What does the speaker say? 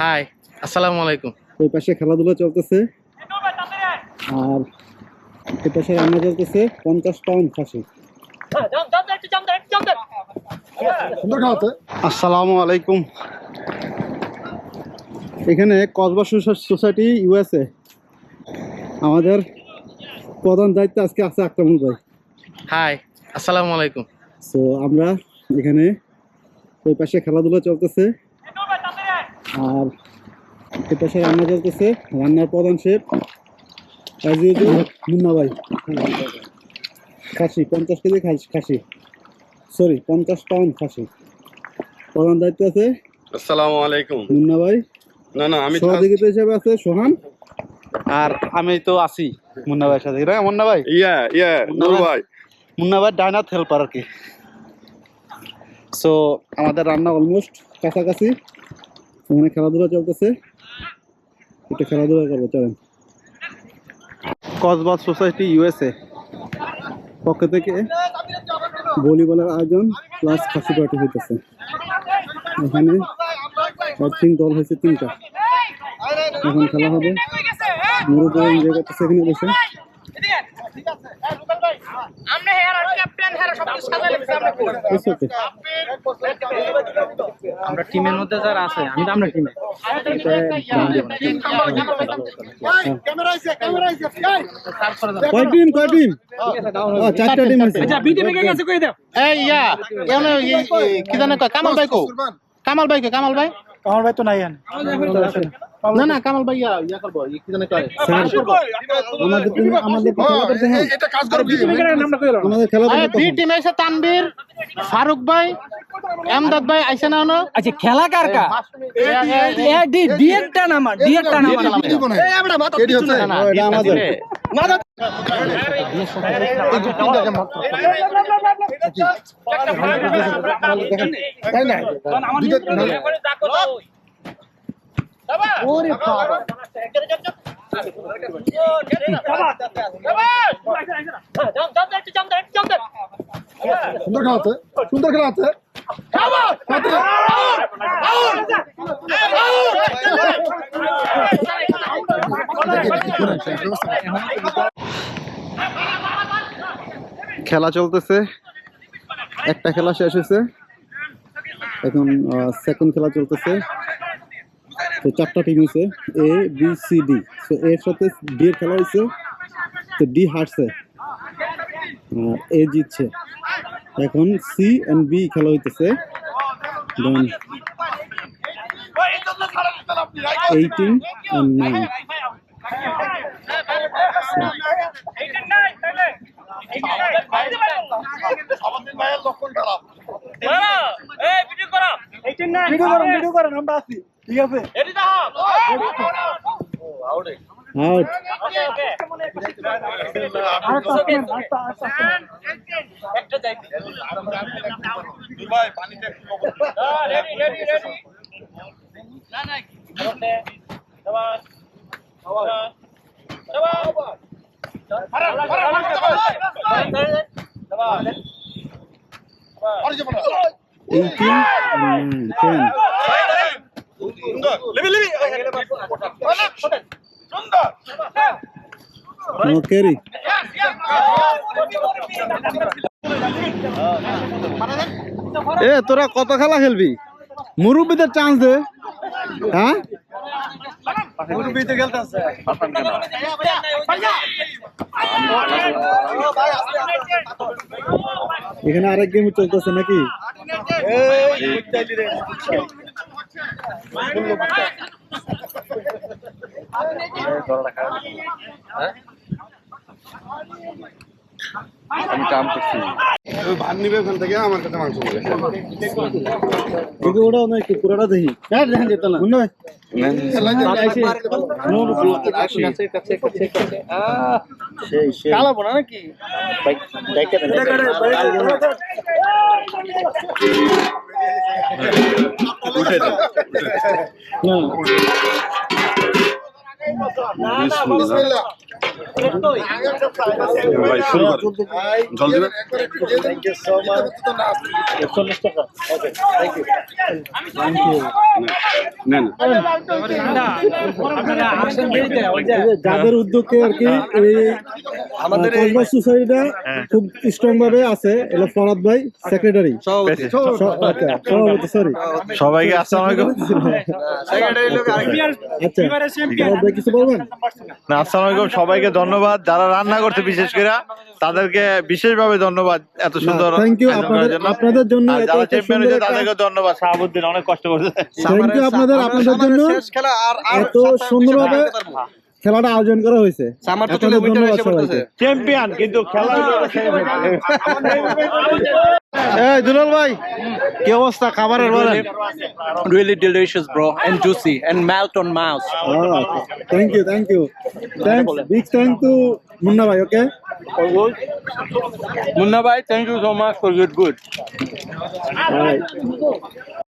High আসসালামু আলাইকুম ওই পাশে খেলাধুলা চলতেছে। আর এই পাশে রান্না চলতেছে পঞ্চাশ পাউন্ড খাসি। আসসালামু আলাইকুম। এখানে কসবা সোসাইটি ইউএসএ। আমাদের প্রধান দায়িত্ব আজকে আছে আক্রমণ ভাই। হাই আসসালামু আলাইকুম সো আমরা এখানে ওই পাশে খেলাধুলা চলতেছে। আর এই পাশে রান্না চলতেছে রান্নার প্রধান শেফ ইউজুয়াল মুন্না ভাই। খাসি পঞ্চাশ কেজি খাস- খাসি। সরি পঞ্চাশ পাউন্ড খাসি। প্রধান দায়িত্ব আছে আসসালামু আলাইকুম। মুন্না ভাই। না না আমি সহযোগিতা হিসেবে আছে সোহান। আর আমি তো আছি মুন্না ভাইয়ের সাথে। এটা মুন্না ভাই। ইয়া ইয়া নূর ভাই। মুন্না ভাই ডাইনাথ হেল্পার আর কি। সো আমাদের রান্না অলমোস্ট কাছাকাছি। ওখানে খেলাধুলা চলতেছে? একটু খেলাধুলা করব চলেন। কসবাদ সোসাইটি ইউএসএ। পক্ষ থেকে ভলিবলের আয়োজন প্লাস খাসি পার্টি হইতেছে। এখানে তিন দল হয়েছে তিনটা। এখন খেলা হবে। মুরুব্বী এনজয় করতেছে এখানে বসে। আমরা হেয়ার আর ক্যাপ্টেন হেয়ার সব কিছু সাজাইলে আমরা করি। আমরা টিমের মধ্যে যারা আছে আমি তো আমরা টিমে। কয় টিম কয় টিম? চারটা টিম আছে। আচ্ছা বি কে গেছে কই দাও। এই ইয়া কেন কি জানে কামাল ভাই কো? কামাল ভাই কে কামাল ভাই? তো নাই না না কামাল ভাই ইয়া ইয়া করব কি জানে কয় আমাদের টিম আমাদের খেলা করতে হ্যাঁ এটা কাজ করবি আমাদের খেলা করতে বি টিমে আছে তানবীর ফারুক ভাই এমদাদ ভাই আইছে না হনো আচ্ছা খেলা কার কা এ ডি নামা নামা না, না, এটা আমাদের খেলা আছে সুন্দর খেলা আছে খেলা চলতেছে। একটা খেলা শেষ হয়েছে। এখন সেকেন্ড খেলা চলতেছে। তো চারটা টিম হয়েছে এ বি সি ডি তো এর সাথে ডি এর খেলা হয়েছে তো ডি হারছে। এ জিতছে। এখন সি এন্ড বি খেলা হইতেছে। এইটিন অ্যান্ড নাইন ঠিক ভাই অ্যান্ড নাইন টেন সুন্দর লেবি লেবি সুন্দর নো ক্যারি এ তোরা কত খেলা খেলবি? মুরব্বীদের চান্স দে। হ্যাঁ? এখানে আরেক গেম চলতেছে নাকি? ভাত নিবে ওখান থেকে আমার কাছে মাংস বলে এদিকে ওটাও না পুরোটা দেখি হ্যাঁ দেখেন যেত না মনে কালাবো না নাকি না ভাই শুরু জল দিবেন? যাদের উদ্যোগে আর কি এই আমাদের সোসাইটিটা খুব স্ট্রং ভাবে আছে। এটা ফরাদ ভাই সেক্রেটারি সভাপতি। সরি সবাইকে আসসালামু আলাইকুম। আচ্ছা। ফরাদ ভাই কিছু বলবেন? না, আসসালামু আলাইকুম সবাইকে ধন্যবাদ। যারা রান্না করতে বিশেষ করে তাদেরকে বিশেষভাবে ধন্যবাদ এত সুন্দর থ্যাংক ইউ আপনাদের আপনাদের জন্য যারা চ্যাম্পিয়ন হয়েছে তাদেরকে ধন্যবাদ। শাহাবুদ্দিন অনেক কষ্ট করছে। থ্যাংক ইউ আপনাদের আপনাদের জন্য এত সুন্দরভাবে খেলাটা আয়োজন করা হয়েছে। চ্যাম্পিয়ন কিন্তু খেলা এই দুলাল ভাই কি অবস্থা খাবারের বলেন? Really delicious, bro, and juicy, and melt on mouth. Thank you thank you thanks big thank to Munna ভাই okay Munna bhai, thank you so much for good good.